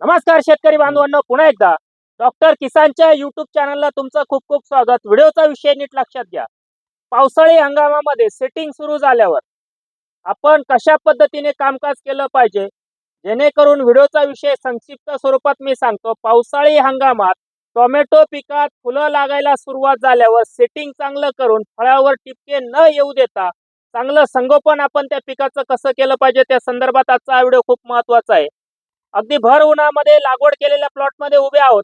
नमस्कार शेतकरी बांधवांना पुन्हा एकदा डॉक्टर किसानच्या युट्यूब चॅनलला तुमचं खूप खूप स्वागत. व्हिडिओचा विषय नीट लक्षात घ्या. पावसाळी हंगामामध्ये सेटिंग सुरू झाल्यावर आपण कशा पद्धतीने कामकाज केलं पाहिजे? जेणेकरून व्हिडिओचा विषय संक्षिप्त स्वरूपात मी सांगतो. पावसाळी हंगामात टोमॅटो पिकात फुलं लागायला सुरुवात झाल्यावर सेटिंग चांगलं करून फळावर टिपके न येऊ देता चांगलं संगोपन आपण त्या पिकाचं कसं केलं पाहिजे? त्या संदर्भात आजचा हा व्हिडिओ खूप महत्त्वाचा आहे. अगदी भर उन्हामध्ये लागवड केलेल्या प्लॉटमध्ये उभे आहोत.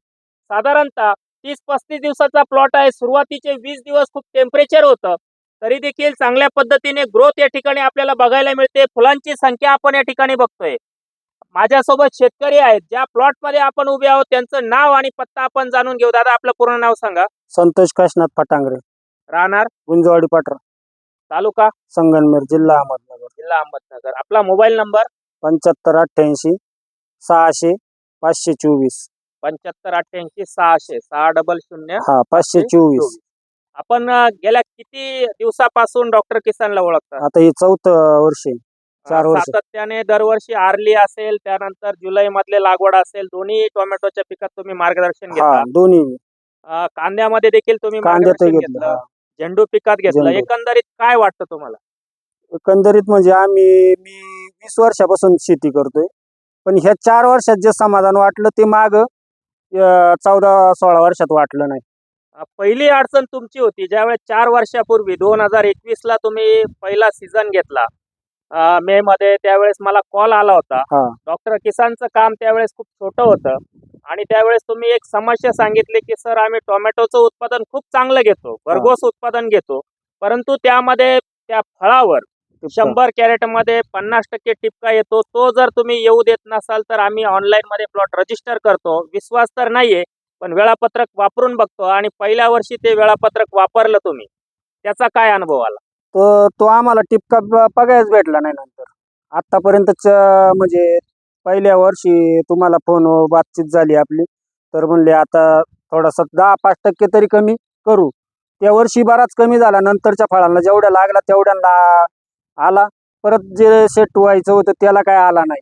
साधारणतः तीस पस्तीस दिवसाचा प्लॉट आहे. सुरुवातीचे वीस दिवस खूप टेम्परेचर होतं. तरी देखील चांगल्या पद्धतीने ग्रोथ या ठिकाणी आपल्याला बघायला मिळते. फुलांची संख्या आपण या ठिकाणी बघतोय. माझ्यासोबत शेतकरी आहेत. ज्या प्लॉटमध्ये आपण उभे आहोत त्यांचं नाव आणि पत्ता आपण जाणून घेऊ. दादा आपलं पूर्ण नाव सांगा. संतोष काशनाथ पटांगरे. राहणार? गुंजवाडी पाटर. तालुका? संगनमेर जिल्हा अहमदनगर. जिल्हा अहमदनगर. आपला मोबाईल नंबर पंच्याहत्तर अठ्ठ्याऐंशी सहाशे पाचशे चोवीस. पंच्याहत्तर अठ्ठ्याऐंशी सहाशे. सहा डबल शून्य. हा पाचशे चोवीस. आपण अं, गेल्या किती दिवसापासून डॉक्टर किसानला ओळखता आता हे चौथं वर्ष आहे. चार वर्ष. सातत्याने दरवर्षी आरली असेल त्यानंतर जुलै मधले लागवड असेल दोन्ही टोमॅटोच्या पिकात तुम्ही मार्गदर्शन हा घेता दोन्ही. अं, कांद्यामध्ये देखील तुम्ही कांद्यात मार्गदर्शन घेतलं. घेतलं. हा. झेंडू पिकात घेतलं. झेंडू. एकंदरीत काय वाटतं तुम्हाला? एकंदरीत म्हणजे आम्ही मी वीस वर्षापासून शेती करतोय. पण ह्या चार वर्षात जे समाधान वाटलं ते माग चौदा सोळा वर्षात वाटलं नाही. पहिली अडचण तुमची होती ज्यावेळेस चार वर्षापूर्वी दोन हजार एकवीस ला तुम्ही पहिला सीझन घेतला मे मध्ये त्यावेळेस मला कॉल आला होता. डॉक्टर किसानचं काम त्यावेळेस खूप छोटं होतं आणि त्यावेळेस तुम्ही एक समस्या सांगितली की सर आम्ही टोमॅटोचं उत्पादन खूप चांगलं घेतो भरघोस उत्पादन घेतो परंतु त्यामध्ये त्या फळावर शंभर कॅरेटमध्ये पन्नास टक्के टिपका येतो. तो जर तुम्ही येऊ देत नसाल तर आम्ही ऑनलाईन मध्ये प्लॉट रजिस्टर करतो. विश्वास तर नाहीये पण वेळापत्रक वापरून बघतो आणि पहिल्या वर्षी ते वेळापत्रक वापरलं तुम्ही. त्याचा काय अनुभव आला? तो तो आम्हाला टिपका बघायच भेटला नाही नंतर. आतापर्यंत म्हणजे पहिल्या वर्षी तुम्हाला फोन बातचीत झाली आपली. तर म्हणले आता थोडासा दहा पाच टक्के तरी कमी करू. त्या वर्षी बराच कमी झाला. नंतरच्या फळांना जेवढ्या लागला तेवढ्यांना आला परत जे सेट व्हायचं होतं त्याला काय आला नाही.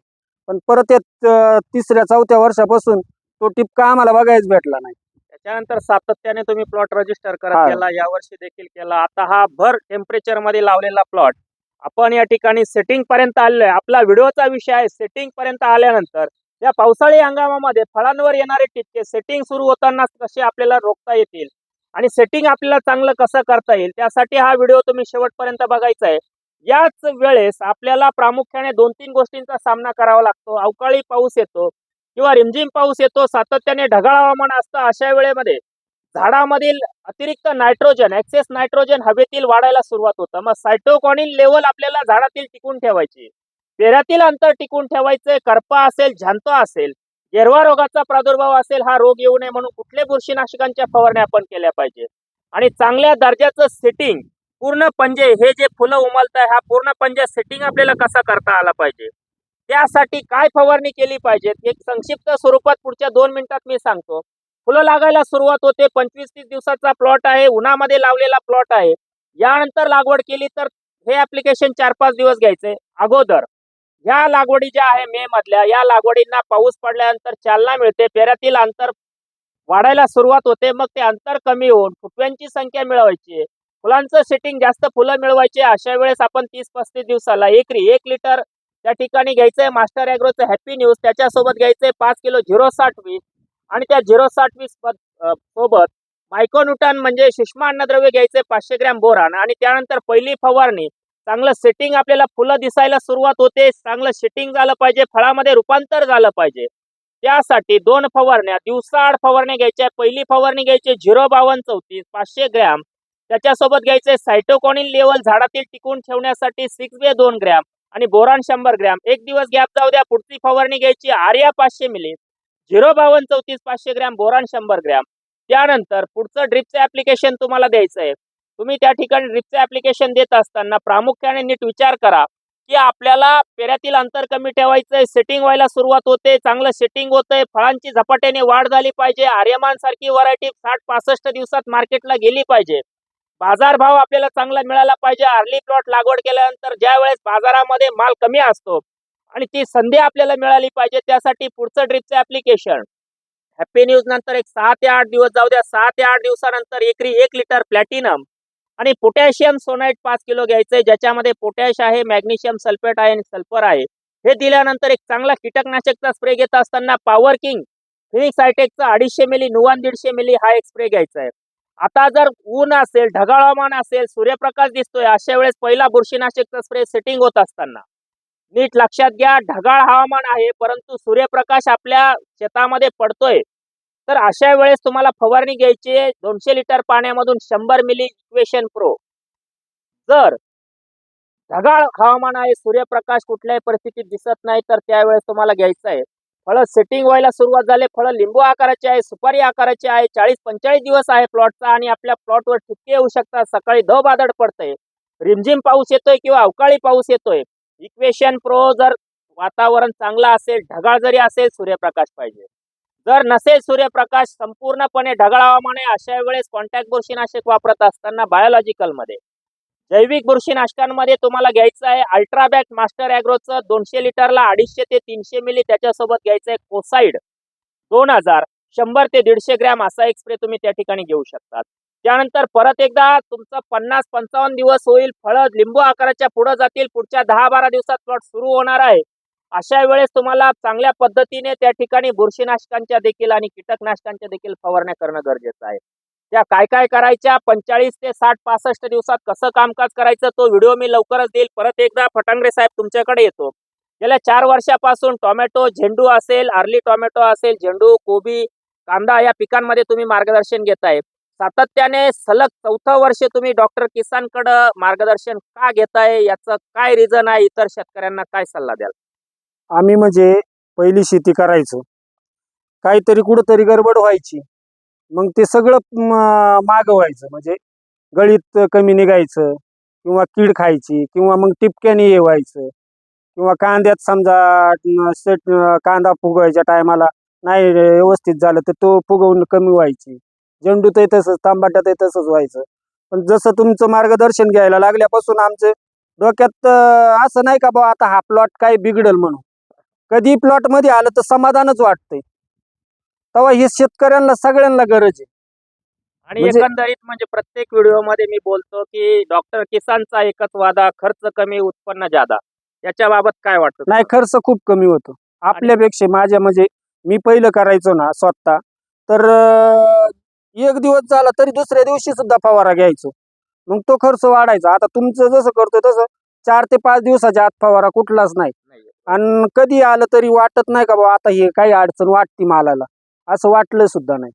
पण परत या तिसऱ्या चौथ्या वर्षापासून तो टिपका आम्हाला बघायच भेटला नाही. त्याच्यानंतर सातत्याने तुम्ही प्लॉट रजिस्टर करत हा. केला यावर्षी देखील केला. आता हा भर टेम्परेचरमध्ये लावलेला प्लॉट आपण या ठिकाणी सेटिंग पर्यंत आलेलो आहे आपला व्हिडिओचा विषय आहे सेटिंग पर्यंत आल्यानंतर या पावसाळी हंगामामध्ये फळांवर येणारे टिपके सेटिंग सुरू होताना कसे आपल्याला रोखता येतील? आणि सेटिंग आपल्याला चांगलं कसं करता येईल? त्यासाठी हा व्हिडिओ तुम्ही शेवटपर्यंत बघायचा आहे. याच वेळेस आपल्याला प्रामुख्याने दोन तीन गोष्टींचा सामना करावा लागतो. अवकाळी पाऊस येतो किंवा रिमझिम पाऊस येतो सातत्याने ढगाळ हवामान असतं अशा वेळेमध्ये झाडामधील अतिरिक्त नायट्रोजन एक्सेस नायट्रोजन हवेतील वाढायला सुरुवात होतं. मग सायटोकॉनिन लेवल आपल्याला झाडातील टिकून ठेवायची. पेऱ्यातील अंतर टिकून ठेवायचे करपा असेल झांतो असेल गेरवा रोगाचा प्रादुर्भाव असेल हा रोग येऊ नये म्हणून कुठले बुरशीनाशकांच्या फवारण्या आपण केल्या पाहिजे आणि चांगल्या दर्जाचं सेटिंग पूर्ण पंजे हे जे फुलं उमलत आहे हा पूर्ण पंजा सेटिंग आपल्याला कसा करता आला पाहिजे? त्यासाठी काय फवारणी केली पाहिजे? एक संक्षिप्त स्वरूपात पुढच्या दोन मिनिटात मी सांगतो. फुलं लागायला सुरुवात होते पंचवीस तीस दिवसाचा प्लॉट आहे उन्हामध्ये लावलेला प्लॉट आहे. यानंतर लागवड केली तर हे ऍप्लिकेशन चार पाच दिवस घ्यायचे. अगोदर ह्या लागवडी ज्या आहे मे मधल्या या लागवडींना पाऊस पडल्यानंतर चालना मिळते पेऱ्यातील अंतर वाढायला सुरुवात होते मग ते अंतर कमी होऊन फुटव्यांची संख्या मिळवायची. फुलांचं सेटिंग जास्त फुलं मिळवायचे अशा वेळेस आपण तीस पस्तीस दिवसाला एकरी एक लिटर त्या ठिकाणी घ्यायचंय. मास्टर ॲग्रोचं हॅपी न्यूज त्याच्यासोबत घ्यायचंय पाच किलो झिरो साठ वीस. आणि त्या झिरो साठ वीस सोबत मायक्रोन्युटन म्हणजे सूक्ष्म अन्नद्रव्य घ्यायचे पाचशे ग्रॅम बोरान. आणि त्यानंतर पहिली फवारणी. चांगलं सेटिंग आपल्याला फुलं दिसायला सुरुवात होते. चांगलं सेटिंग झालं पाहिजे. फळामध्ये रूपांतर झालं पाहिजे. त्यासाठी दोन फवारण्या दिवसाआड फवारण्या घ्यायच्या पहिली फवारणी घ्यायची झिरो बावन्न चौतीस पाचशे ग्रॅम. त्याच्यासोबत घ्यायचे सायटोकॉनिन लेवल झाडातील टिकून ठेवण्यासाठी सिक्स वे दोन ग्रॅम आणि बोरान शंभर ग्रॅम एक दिवस गॅप जाऊ द्या पुढची फवारणी घ्यायची आर्या पाचशे मिली झिरो बावन्न चौतीस पाचशे ग्रॅम बोरान शंभर ग्रॅम त्यानंतर पुढचं ड्रिपचं ऍप्लिकेशन तुम्हाला द्यायचं आहे. तुम्ही त्या ठिकाणी ड्रिपचं ऍप्लिकेशन देत असताना प्रामुख्याने नीट विचार करा की आपल्याला पेऱ्यातील अंतर कमी ठेवायचंय सेटिंग व्हायला सुरुवात होते चांगलं सेटिंग होतंय फळांची झपाट्याने वाढ झाली पाहिजे आर्यमान सारखी व्हरायटी साठ पासष्ट दिवसात मार्केटला गेली पाहिजे. बाजारभाव आपल्याला चांगला मिळाला पाहिजे. अर्ली प्लॉट लागवड केल्यानंतर ज्या वेळेस बाजारामध्ये माल कमी असतो आणि ती संधी आपल्याला मिळाली पाहिजे त्यासाठी पुढचं ड्रिपचं ऍप्लिकेशन हॅपी न्यूज नंतर एक सहा ते आठ दिवस जाऊ द्या. सहा ते आठ दिवसानंतर एकरी एक लिटर प्लॅटिनम आणि पोटॅशियम सोनाईट पाच किलो घ्यायचंय ज्याच्यामध्ये पोटॅश आहे मॅग्नेशियम सल्फेट आहे आणि सल्फर आहे. हे दिल्यानंतर एक चांगला कीटकनाशकचा स्प्रे घेत असताना पॉवर किंग फिनिक्स हायटेकचा अडीचशे मिली नुवान दीडशे मिली हा एक स्प्रे घ्यायचा आहे आता जर ऊन असेल ढगाळ हवामान असेल सूर्यप्रकाश दिसतोय अशा वेळेस पहिला बुरशीनाशकचा स्प्रे सेटिंग होत असताना. नीट लक्षात घ्या ढगाळ हवामान आहे परंतु सूर्यप्रकाश आपल्या शेतामध्ये पडतोय. तर अशा वेळेस तुम्हाला फवारणी घ्यायची आहे दोनशे लिटर पाण्यामधून शंभर मिली इक्वेशन प्रो जर ढगाळ हवामान आहे सूर्यप्रकाश कुठल्याही परिस्थितीत दिसत नाही तर त्यावेळेस तुम्हाला घ्यायचं आहे. फळं सेटिंग व्हायला सुरुवात झाले. फळं लिंबू आकाराचे आहे सुपारी आकाराचे आहे. चाळीस पंचेचाळीस दिवस आहे प्लॉटचा आणि आपल्या प्लॉटवर ठिपके येऊ शकतात. सकाळी ध बादड पडतंय. रिमझिम पाऊस येतोय किंवा अवकाळी पाऊस येतोय. इक्वेशन प्रो जर वातावरण चांगलं असेल ढगाळ जरी असेल सूर्यप्रकाश पाहिजे. जर नसेल सूर्यप्रकाश संपूर्णपणे ढगाळ हवामान आहे. अशा वेळेस कॉन्टॅक्ट बुरशीनाशक वापरत असताना बायोलॉजिकल जैविक बुरशीनाशकांमध्ये तुम्हाला घ्यायचं आहे अल्ट्राबॅक मास्टर अॅग्रोचं दोनशे लिटरला अडीचशे ते तीनशे मिली त्याच्यासोबत घ्यायचं आहे कोसाईड. दोन हजार शंभर ते दीडशे ग्रॅम असा एक स्प्रे तुम्ही त्या ठिकाणी घेऊ शकतात. त्यानंतर परत एकदा तुमचं पन्नास पंचावन्न दिवस होईल फळं लिंबू आकाराच्या पुढे जातील पुढच्या दहा बारा दिवसात प्लॉट सुरू होणार आहे. अशा वेळेस तुम्हाला चांगल्या पद्धतीने त्या ठिकाणी बुरशीनाशकांच्या देखील आणि कीटकनाशकांच्या देखील फवारण्या करणं गरजेचं आहे. त्या काय काय करायच्या? पंचाळीस ते साठ पासष्ट दिवसात कसं कामकाज करायचं? तो व्हिडिओ मी लवकरच देईल. परत एकदा फटांगरे साहेब तुमच्याकडे येतो. गेल्या चार वर्षापासून टोमॅटो झेंडू असेल अर्ली टोमॅटो असेल झेंडू कोबी कांदा या पिकांमध्ये तुम्ही मार्गदर्शन घेताय. सातत्याने सलग चौथं वर्ष तुम्ही डॉक्टर किसानकडं मार्गदर्शन का घेताय? याचं काय रिझन आहे? इतर शेतकऱ्यांना काय सल्ला द्याल? आम्ही म्हणजे पहिली शेती करायचो. काहीतरी कुठंतरी गडबड व्हायची. मग ते सगळं मागं व्हायचं. म्हणजे गळीत कमी निघायचं किंवा कीड खायची किंवा मग टिपक्याने हे व्हायचं किंवा कांद्यात समजा सेट कांदा फुगवायच्या टायमाला नाही व्यवस्थित झालं तर तो फुगवून कमी व्हायची. झेंडूतही तसंच तांबाट्यातही तसंच व्हायचं. पण जसं तुमचं मार्गदर्शन घ्यायला लागल्यापासून आमचे डोक्यात असं नाही का बा आता हा प्लॉट काय बिघडल म्हणून. कधी प्लॉटमध्ये आलं तर समाधानच वाटतंय. तेव्हा हे शेतकऱ्यांना सगळ्यांना गरज आहे. आणि म्हणजे- एकंदरीत म्हणजे प्रत्येक व्हिडिओमध्ये मी बोलतो की डॉक्टर किसानचा एकच वादा खर्च कमी उत्पन्न जादा. याच्या बाबत काय वाटतं नाही खर्च खूप कमी होतो. आपल्यापेक्षा माझ्या म्हणजे मी पहिलं करायचो ना स्वतः तर अं, एक दिवस झाला तरी दुसऱ्या दिवशी सुद्धा फवारा घ्यायचो. मग तो खर्च वाढायचा. आता तुमचं जसं करतो तसं चार ते पाच दिवसाच्या आत फवारा कुठलाच नाही. नाहीये. आणि कधी आलं तरी वाटत नाही का बाबा आता हे काही अडचण वाटते मालाला. असं वाटलं सुद्धा नाही.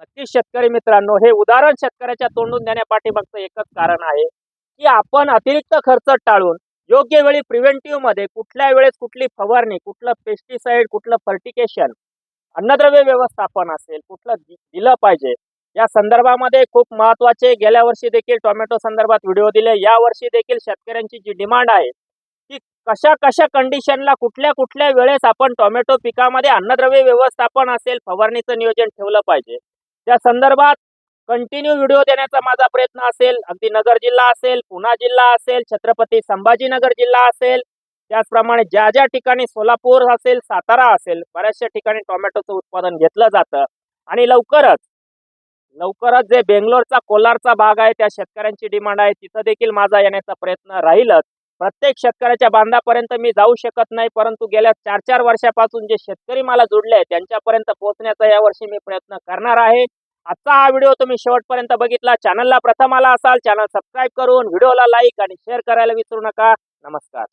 नक्कीच शेतकरी मित्रांनो हे उदाहरण शेतकऱ्याच्या तोंडून देण्यापाठीमागचं एकच कारण आहे की आपण अतिरिक्त खर्च टाळून योग्य वेळी प्रिव्हेंटिव्हमध्ये कुठल्या वेळेस कुठली फवारणी कुठलं पेस्टिसाइड कुठलं फर्टिकेशन अन्नद्रव्य व्यवस्थापन असेल कुठलं दिलं पाहिजे या संदर्भामध्ये खूप महत्त्वाचे गेल्या वर्षी देखील टोमॅटो संदर्भात व्हिडिओ दिले या वर्षी देखील शेतकऱ्यांची जी डिमांड आहे कशा कशा कंडिशनला कुठल्या कुठल्या वेळेस आपण टोमॅटो पिकामध्ये अन्नद्रव्य व्यवस्थापन असेल फवारणीचं नियोजन ठेवलं पाहिजे. त्या संदर्भात कंटिन्यू व्हिडिओ देण्याचा माझा प्रयत्न असेल. अगदी नगर जिल्हा असेल पुणा जिल्हा असेल छत्रपती संभाजीनगर जिल्हा असेल त्याचप्रमाणे ज्या ज्या ठिकाणी सोलापूर असेल सातारा असेल बऱ्याचशा ठिकाणी टोमॅटोचं उत्पादन घेतलं जातं. आणि लवकरच लवकरच जे बेंगलोरचा कोलारचा भाग आहे त्या शेतकऱ्यांची डिमांड आहे तिथं देखील माझा येण्याचा प्रयत्न राहीलच. प्रत्येक शेतकऱ्याच्या बांधापर्यंत मी जाऊ शकत नाही परंतु गेल्या चार चार वर्षापासून जे शेतकरी मला जोडले आहेत त्यांच्यापर्यंत पोहोचण्याचा यावर्षी मी प्रयत्न करणार आहे. आजचा हा व्हिडिओ तुम्ही शेवटपर्यंत बघितला चॅनलला प्रथम आला असाल चॅनल सबस्क्राईब करून व्हिडिओला लाईक आणि शेअर करायला विसरू नका. नमस्कार.